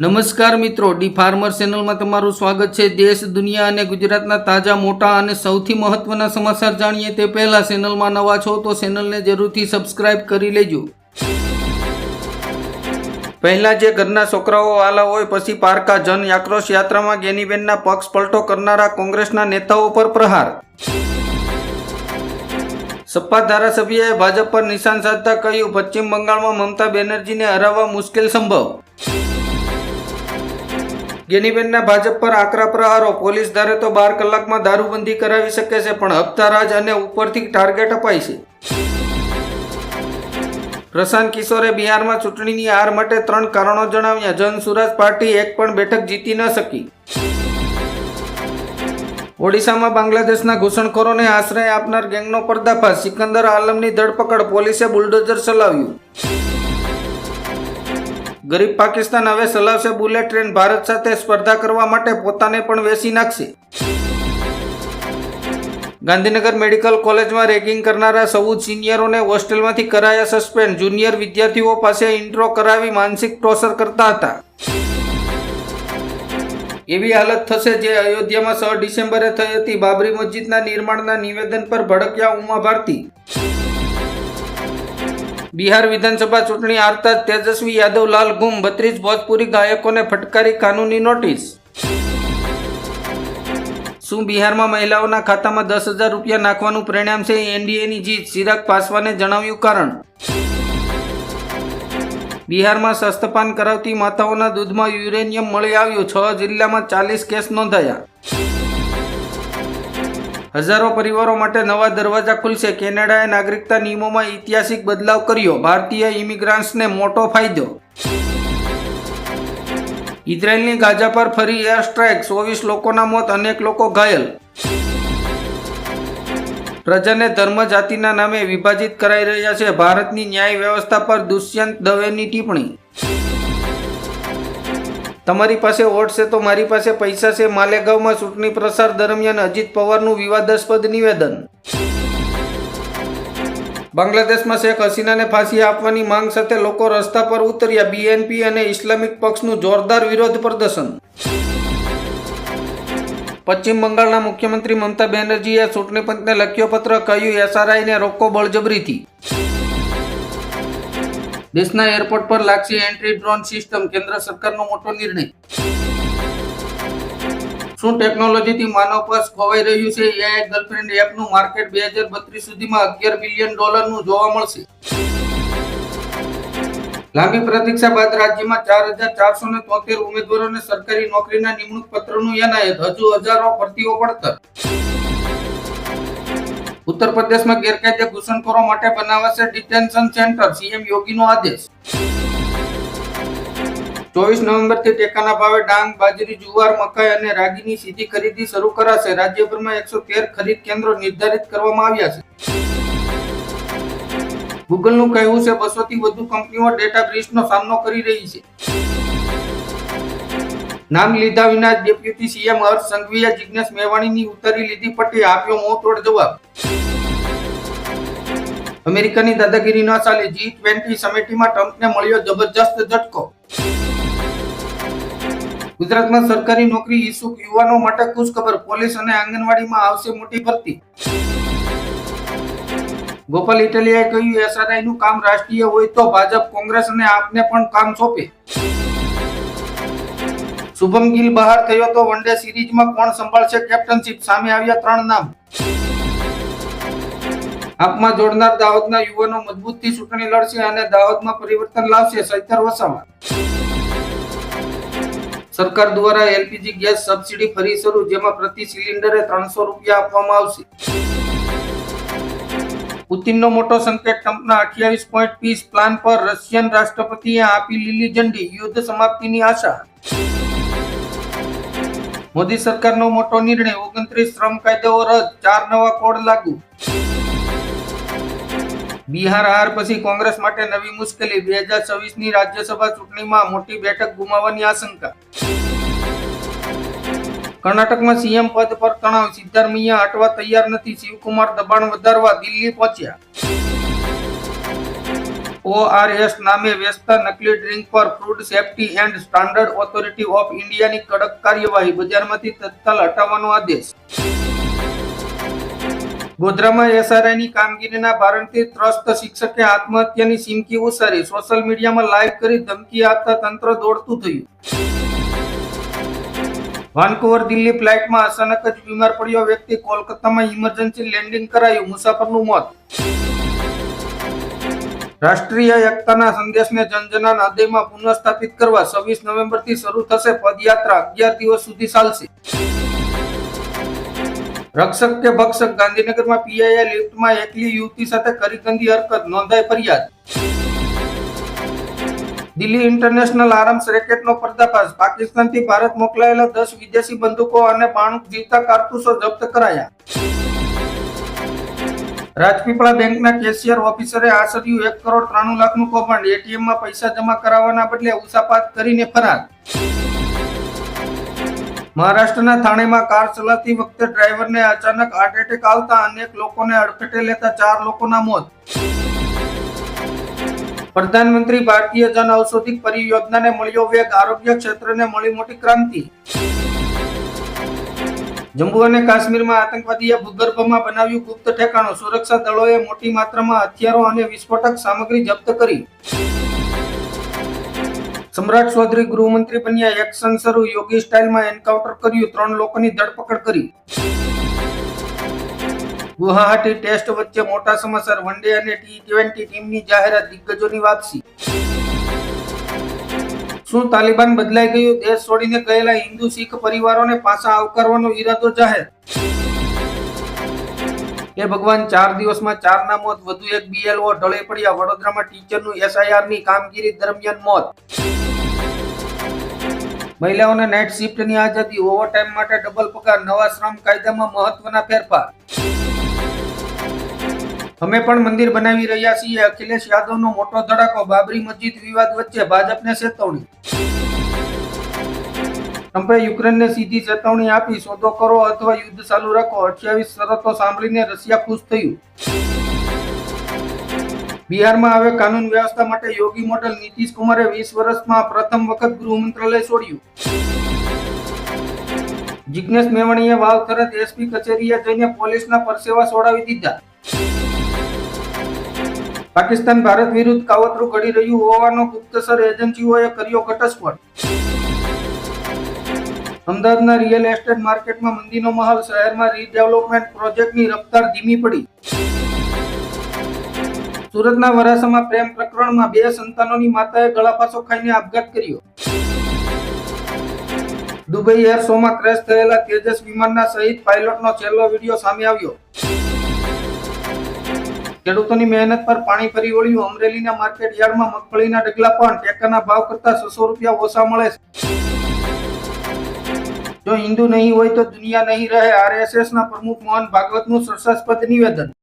નમસ્કાર મિત્રો, D farmer ચેનલમાં તમારું સ્વાગત છે. દેશ, દુનિયા અને ગુજરાતના તાજા, મોટા અને સૌથી મહત્વના સમાચાર જાણીએ તે પહેલા ચેનલમાં નવા છો તો ચેનલને જરૂરથી સબસ્ક્રાઇબ કરી લેજો. પહેલા જે ઘરના છોકરાઓ વાલા હોય, પછી પારકા, જન આક્રોશ યાત્રામાં ગેનીબેનના પક્ષ પલટો કરનારા કોંગ્રેસના નેતાઓ પર પ્રહાર. સપા ધારાસભ્યએ ભાજપ પર નિશાન સાધતા કહ્યું, પશ્ચિમ બંગાળમાં મમતા બેનર્જીને હરાવવા મુશ્કેલ સંભવ. ગેનીબેનના ભાજપ પર આકરા પ્રહારો. પોલીસ ધારે તો બાર કલાકમાં દારૂબંધી કરાવી શકે છે, પણ હપ્તારાજ અને ઉપરથી ટાર્ગેટ અપાય છે. પ્રશાંત કિશોરે બિહારમાં ચૂંટણીની હાર માટે ત્રણ કારણો જણાવ્યા. જન સુરાજ પાર્ટી એક પણ બેઠક જીતી ન શકી. ઓડિશામાં બાંગ્લાદેશના ઘૂસણખોરોને આશ્રય આપનાર ગેંગનો પર્દાફાશ. સિકંદર આલમની ધરપકડ પોલીસે બુલડોઝર ચલાવ્યું. ગરીબ પાકિસ્તાન હવે ચલાવશે બુલેટ ટ્રેન, ભારત સાથે સ્પર્ધા કરવા માટે પોતાને પણ વેસી નાખશે. ગાંધીનગર મેડિકલ કોલેજમાં રેગિંગ કરનારા ચૌદ સિનિયરોને હોસ્ટેલમાંથી કરાયા સસ્પેન્ડ. જુનિયર વિદ્યાર્થીઓ પાસે ઇન્ટ્રો કરાવી માનસિક ટોર્ચર કરતા હતા. એવી હાલત થશે જે અયોધ્યામાં છ ડિસેમ્બરે થઈ હતી. બાબરી મસ્જિદના નિર્માણના નિવેદન પર ભડક્યા ઉમા ભારતી બિહાર વિધાનસભા ચૂંટણી આવતા તેજસ્વી યાદવ લાલ ગુમ, બત્રીસ ભોજપુરી ગાયકોને ફટકારી કાનૂની નોટિસ. શું બિહારમાં મહિલાઓના ખાતામાં દસ હજાર રૂપિયા નાખવાનું પરિણામ છે? એનડીએની જીત, ચિરાગ પાસવાને જણાવ્યું કારણ? બિહારમાં સસ્તપાન કરાવતી માતાઓના દૂધમાં યુરેનિયમ મળી આવ્યું, છ જિલ્લામાં ચાલીસ કેસ નોંધાયા. હજારો પરિવારો માટે નવા દરવાજા ખુલશે. કેનેડાએ નાગરિકતા નિયમોમાં ઐતિહાસિક બદલાવ કર્યો. ભારતીય ઇમિગ્રાન્ટ્સને મોટો ફાયદો. ઇઝરાયેલની ગાઝા પર ફરી એર સ્ટ્રાઇક. ચોવીસ લોકોના મોત, અનેક લોકો ઘાયલ. પ્રજાને ધર્મ જાતિના નામે વિભાજિત કરાઈ રહ્યા છે. ભારતની ન્યાય વ્યવસ્થા પર દુષ્યંત દવેની ટિપ્પણી. તમારી પાસે વોટ છે તો મારી પાસે પૈસા છે. માલેગાંવમાં ચૂંટણી પ્રસાર દરમિયાન અજીત પવારનું વિવાદાસ્પદ નિવેદન. બાંગ્લાદેશમાં શેખ હસીનાને ફાંસી આપવાની માંગ સાથે લોકો રસ્તા પર ઉતર્યા. બીએનપી અને ઇસ્લામિક પક્ષનું જોરદાર વિરોધ પ્રદર્શન. પશ્ચિમ બંગાળના મુખ્યમંત્રી મમતા બેનર્જીએ ચૂંટણી પંચને લખ્યો પત્ર, કહ્યું એસઆરઆઈને રોકો બળજબરીથી. દેશના એરપોર્ટ પર લાગશે એન્ટ્રી ડ્રોન સિસ્ટમ, કેન્દ્ર સરકારનો મોટો નિર્ણય. શું ટેકનોલોજીથી માનવ પર્સ ખોવાઈ રહ્યું છે? એઆઈ ગર્લફ્રેન્ડ એપનું માર્કેટ બે હજાર બત્રીસ સુધીમાં અગિયાર બિલિયન ડોલરનું જોવા મળશે. લાંબી પ્રતીક્ષા બાદ રાજ્યમાં ચાર હજાર ચારસો ને તોતેર ઉમેદવારોને સરકારી નોકરીના નિમણૂક પત્રનું એનાયત. હજુ હજારો ભરતીઓ પડતર ઉત્તર પ્રદેશમાં ગેરકાયદે ઘૂસણખોરો માટે બનાવાશે ડિટેન્શન સેન્ટર, સીએમ યોગીનો આદેશ. ચોવીસ નવેમ્બરથી ટેકાના ભાવે ડાંગ, બાજરી, જુવાર, મકાઈ અને રાગીની સીધી ખરીદી શરૂ કરાશે. રાજ્યભરમાં એકસો તેર ખરીદ કેન્દ્રો નિર્ધારિત કરવામાં આવ્યા છે. ગૂગલનું કહેવું છે બસો થી વધુ કંપનીઓ ડેટા બ્રીચનો સામનો કરી રહી છે. નામ લીધા વિના ડેપ્યુટી સીએમ હર્ષ સંઘવીએ જિજ્ઞેશ મેવાણીની ઉતારી લીધી પટ્ટી. આપ્યો મોં જવાબ. અમેરિકાની દાદાગીરી ન ચાલે જી ટ્વેન્ટી સમિટીમાં ટ્રમ્પને મળ્યો જબરજસ્ત ઝટકો. ગુજરાતમાં સરકારી નોકરી ઈચ્છુક યુવાનો માટે ખુશખબર, પોલીસ અને આંગણવાડીમાં આવશે મોટી ભરતી. ગોપાલ ઇટલિયાએ કહ્યું એસઆરઆઈ નું કામ રાષ્ટ્રીય હોય તો ભાજપ, કોંગ્રેસ અને આપને પણ કામ સોંપે. શુભમ ગિલ બહાર થયો તો વનડે સિરીઝમાં કોણ સંભાળશે કેપ્ટનશીપ? સામે આવ્યા ત્રણ નામ. આપમાં જોડનાર દાહોદના યુવાનો મજબૂતથી ચૂંટણી લડશે અને દાહોદમાં પરિવર્તન લાવશે સૈતર વસાવા. સરકાર દ્વારા એલપીજી ગેસ સબસિડી ફરી શરૂ, જેમાં પ્રતિ સિલિન્ડરે ત્રણસો રૂપિયા આપવામાં આવશે. પુતિનનો મોટો સંકેત ટ્રમ્પના અઠ્યાવીસ પોઈન્ટ પીસ પ્લાન પર રશિયન રાષ્ટ્રપતિએ આપી લીલી ઝંડી, યુદ્ધ સમાપ્તિની આશા. મોદી સરકારનો મોટો નિર્ણય, ઓગણત્રીસ શ્રમ કાયદાઓ રદ, ચાર નવા કોડ લાગુ. બિહાર હાર પછી કોંગ્રેસ માટે નવી મુશ્કેલી. બે હજાર છવ્વીસની રાજ્યસભા ચૂંટણીમાં મોટી બેઠક ગુમાવવાની આશંકા. કર્ણાટકમાં સીએમ પદ પર તણાવ. સિદ્ધારમૈયા હટવા તૈયાર નથી. શિવકુમાર દબાણ વધારવા દિલ્હી પહોંચ્યા. ઓઆરએસ નામે વેચતા નકલી ડ્રિંક પર food safety and standard authority of ઇન્ડિયાની કડક કાર્યવાહી બજારમાંથી તત્કાલ હટાવવાનો આદેશ. ગોધરામાં એસઆરઆઈની કામગીરીના ભારણથી ત્રસ્ત શિક્ષકે આત્મહત્યાની ચીમકી ઉસારી. સોશિયલ મીડિયામાં લાઈવ કરી ધમકી આપતા તંત્ર દોડતું થયું. વાનકુવર દિલ્હી ફ્લાઇટમાં અચાનક જ બીમાર પડ્યો વ્યક્તિ. કોલકાતામાં ઇમરજન્સી લેન્ડિંગ કરાયું મુસાફરનું મોત. રાષ્ટ્રીય એકતાના સંદેશને જનજના હૃદયમાં પુનઃસ્થાપિત કરવા છવ્વીસ નવેમ્બરથી શરૂ થશે પદયાત્રા. અગિયાર દિવસ સુધી ચાલશે. રક્ષક કે ભક્ષક ગાંધીનગરમાં પીઆઈએ લિફ્ટમાં એકલી યુવતી સાથે કરી ગંદી હરકત, નોંધાઈ ફરિયાદ. દિલ્હી ઇન્ટરનેશનલ આર્મ્સ રેકેટનો પર્દાફાશ. પાકિસ્તાનથી ભારત મોકલાયેલા દસ વિદેશી બંદૂકો અને બાણું જીવતા કારતૂસો જપ્ત કરાયા. રાજપીપળા બેંકના કેશિયર ઓફિસરે આશર્યું એક કરોડ ત્રાણું લાખનું કૌભાંડ. એટીએમમાં પૈસા જમા કરાવવાના બદલે ઉસાપાત કરીને ફરાર. મહારાષ્ટ્રના થાણેમાં કાર ચલાવતી વખતે ડ્રાઈવરને અચાનક હાર્ટ એટેક આવતા અનેક લોકોને અડફેટે લેતા ચાર લોકોના મોત. પ્રધાનમંત્રી ભારતીય જન ઔષધિક પરિયોજનાને મળ્યો વેગ, આરોગ્ય ક્ષેત્રને મળી મોટી ક્રાંતિ. જમ્મુ અને કાશ્મીરમાં આતંકવાદીએ ભૂગર્ભમાં બનાવ્યું ગુપ્ત ઠેકાણું. સુરક્ષા દળોએ મોટી માત્રામાં હથિયારો અને વિસ્ફોટક સામગ્રી જપ્ત કરી. સમ્રાટ ચૌધરી ગૃહમંત્રી બન્યા એક્શન શરૂ, યોગી સ્ટાઇલમાં એન્કાઉન્ટર કર્યું, ત્રણ લોકોની ધરપકડ કરી. ગુવાહાટી ટેસ્ટ વચ્ચે મોટા સમાચાર વનડે અને ટી ટ્વેન્ટી ટીમની જાહેરાત, દિગ્ગજોની વાપસી. શું તાલિબાન બદલાઈ ગયું? દેશ છોડીને ગયેલા હિન્દુ, શીખ પરિવારોને પાછા આવકારવાનો ઈરાદો જાહેર? એ ભગવાન, ચાર દિવસમાં ચારના મોત, વધુ એક બીએલઓ ઢળે પડ્યા, વડોદરામાં ટીચરનું એસઆઈઆરની કામગીરી દરમિયાન મોત. મહિલાઓને નાઇટ શિફ્ટની આઝાદી ઓવરટાઈમ માટે ડબલ પગાર, નવા શ્રમ કાયદામાં મહત્વના ફેરફાર. અમે પણ મંદિર બનાવી રહ્યા છીએ. અખિલેશ યાદવનો મોટો ધડાકો, બાબરી મસ્જિદ વિવાદ વચ્ચે ભાજપને ચેતવણી. ટ્રમ્પે યુક્રેનને સીધી ચેતવણી આપી, સોદો કરો અથવા યુદ્ધ ચાલુ રાખો. અઠ્યાવીસ શરતો સાંભળીને રશિયા ખુશ થયું. બિહારમાં હવે કાનૂન વ્યવસ્થા માટે યોગી મોડલ નીતિશ કુમારે વીસ વર્ષમાં પ્રથમ વખત ગૃહ મંત્રાલય છોડ્યું. જિજ્ઞેશ મેવાણીએ વાવ તરત એસપી કચેરીએ જઈને પોલીસના પરસેવા છોડાવી દીધા. પાકિસ્તાન ભારત વિરુદ્ધ કાવતરું ઘડી રહ્યું હોવાનો ગુપ્તસર એજન્સીઓએ કર્યો ઘટસ્ફોટ અમદાવાદના રિયલ એસ્ટેટ માર્કેટમાં મંદીનો માહોલ શહેરમાં રીડેવલપમેન્ટ પ્રોજેક્ટની રફતાર ધીમી પડી. સુરતના વરાસામાં પ્રેમ પ્રકરણમાં બે સંતાનોની માતાએ ગળાફાસો ખાઈને આપઘાત કર્યો. દુબઈ એર શોમાં ક્રેશ થયેલા તેજસ વિમાનના સહિત પાયલોટનો છેલ્લો વીડિયો સામે આવ્યો. ખેડૂતોની મહેનત પર પાણી ફરી વળ્યું. અમરેલીના માર્કેટ યાર્ડમાં મગફળીના ડગલા પણ. ટેકાના ભાવ કરતા છસો રૂપિયા ઓછા મળે છે. જો હિન્દુ નહીં હોય તો દુનિયા નહીં રહે. આરએસએસ ના પ્રમુખ મોહન ભાગવતનું શર્ષાસ્પદ નિવેદન.